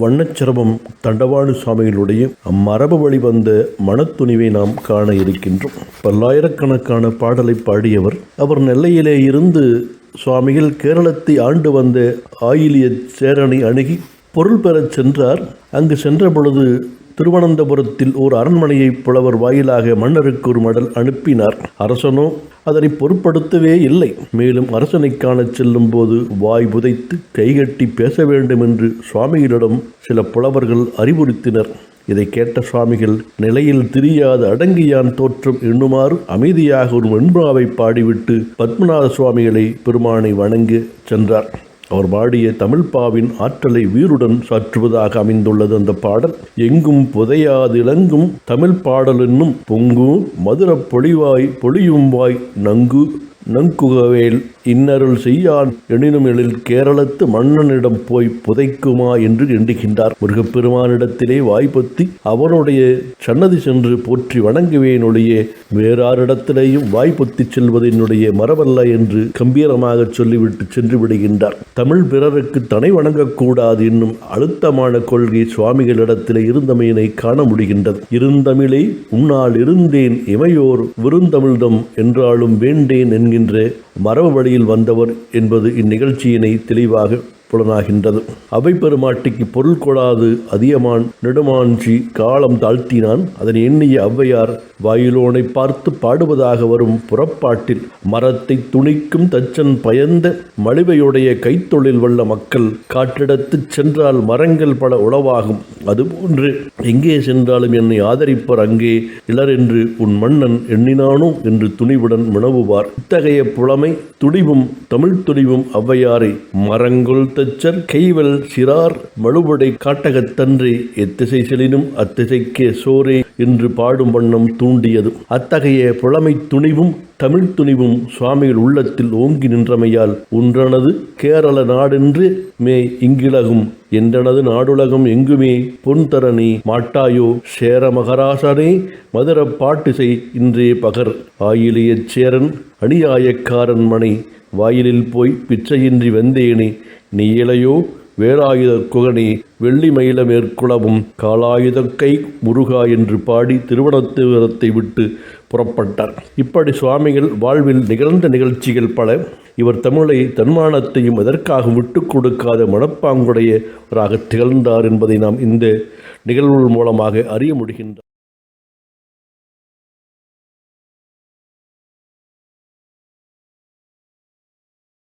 வண்ணச்சிரமம் தண்டவாணி சுவாமிகளுடைய மரபு வழி வந்த மனத்துணிவை நாம் காண இருக்கின்றோம். பல்லாயிரக்கணக்கான பாடலை பாடியவர் அவர் நெல்லையிலே இருந்து சுவாமிகள் கேரளத்தை ஆண்டு வந்த ஆயிலிய சேரனை அணுகி பொருள் பெறச் சென்றார். அங்கு சென்ற பொழுது திருவனந்தபுரத்தில் ஓர் அரண்மனையை புலவர் வாயிலாக மன்னருக்கு ஒரு மடல் அனுப்பினார். அரசனோ அதனை பொருட்படுத்தவே இல்லை. மேலும் அரசனை காணச் செல்லும் போது வாய் புதைத்து கைகட்டி பேச வேண்டும் என்று சுவாமிகளிடம் சில புலவர்கள் அறிவுறுத்தினர். இதை கேட்ட சுவாமிகள் நிலையில் திரியாத அடங்கியான் தோற்றம் எண்ணுமாறு அமைதியாக ஒரு வெண்பாவை பாடிவிட்டு பத்மநாத சுவாமிகளை பெருமானை வணங்கி சென்றார். அவர் பாடிய தமிழ்ப்பாவின் ஆற்றலை வீருடன் சாற்றுவதாக அமைந்துள்ளது அந்த பாடல். எங்கும் புதையாதிலங்கும் தமிழ் பாடல் என்னும் பொங்கு மதுரப் பொழிவாய் பொழியும் வாய் நங்கு நங்குகவேல். இன்னருள் செய்யான் எனினும் எழில் கேரளத்து மன்னனிடம் போய் புதைக்குமா என்று எண்ணுகின்றார். முருகப்பெருமானிடத்திலே வாய்ப்பத்தி அவனுடைய சன்னதி சென்று போற்றி வணங்குவேன் ஒழிய வேறாரிடத்திலேயும் வாய்ப்பத்தி செல்வது என்னுடைய மரபல்ல என்று கம்பீரமாக சொல்லிவிட்டு சென்று விடுகின்றார். தமிழ் பிறருக்கு தனை வணங்கக்கூடாது என்னும் அழுத்தமான கொள்கை சுவாமிகளிடத்திலே இருந்தமையினை காண முடிகின்றது. இருந்தமிழை உன்னால் இருந்தேன் இமையோர் விருந்தமிழ்தம் என்றாலும் வேண்டேன் என்கின்ற மரபு வழியில் வந்தவர் என்பது இந்நிகழ்ச்சியினை தெளிவாக புலனாகின்றது. அவை பெருமாட்டிக்கு பொருள் கொடாது அதியமான் நெடுமாஞ்சி காலம் தாழ்த்தினான். அதனை எண்ணிய ஔவையார் வாயிலோனை பார்த்து பாடுவதாக வரும் புறப்பாட்டில் மரத்தை துணிக்கும் தச்சன் பயந்த மலிவையுடைய கைத்தொழில் வல்ல மக்கள் காற்றிடத்துச் சென்றால் மரங்கள் பல உளவாகும். அதுபோன்று எங்கே சென்றாலும் என்னை ஆதரிப்பர் அங்கே இளர் என்று உன் மன்னன் எண்ணினானோ என்று துணிவுடன் வினவுவார் இத்தகைய புலமை துடிவும் தமிழ் துடிவும் ஔவையாரை மரங்குள் தச்சர் கைவல் சிறார் மழுபடை காட்டகத்தன்றே எத்திசை செலினும் அத்திசைக்கே சோரே என்று பாடும் வண்ணம் தூண்டியது அத்தகைய புலமை துணிவும் தமிழ் துணிவும் சுவாமிகள் உள்ளத்தில் ஓங்கி நின்றமையால் ஒன்றனது கேரள நாடென்று மே இங்கிலகும் என்றனது நாடுலகம் எங்குமே பொன்தரணி மாட்டாயோ? சேர மகராசனே மதுர பாட்டிசை இன்றே பகர். ஆயிலியச் சேரன் அணியாயக்காரன் மனை வாயிலில் போய் பிச்சையின்றி வந்தேனே நீ இளையோ வேலாயுத குகனே வெள்ளி மயில காலாயுத காலாயுதக்கை முருகா என்று பாடி திருவனந்தபுரத்தை விட்டு புறப்பட்டார். இப்படி சுவாமிகள் வாழ்வில் நிகழ்ந்த நிகழ்ச்சிகள் பல. இவர் தமிழை தன்மானத்தையும் எதற்காக விட்டு கொடுக்காத மனப்பாங்குடையவராக திகழ்ந்தார் என்பதை நாம் இந்த நிகழ்வுகள் மூலமாக அறிய முடிகின்றார்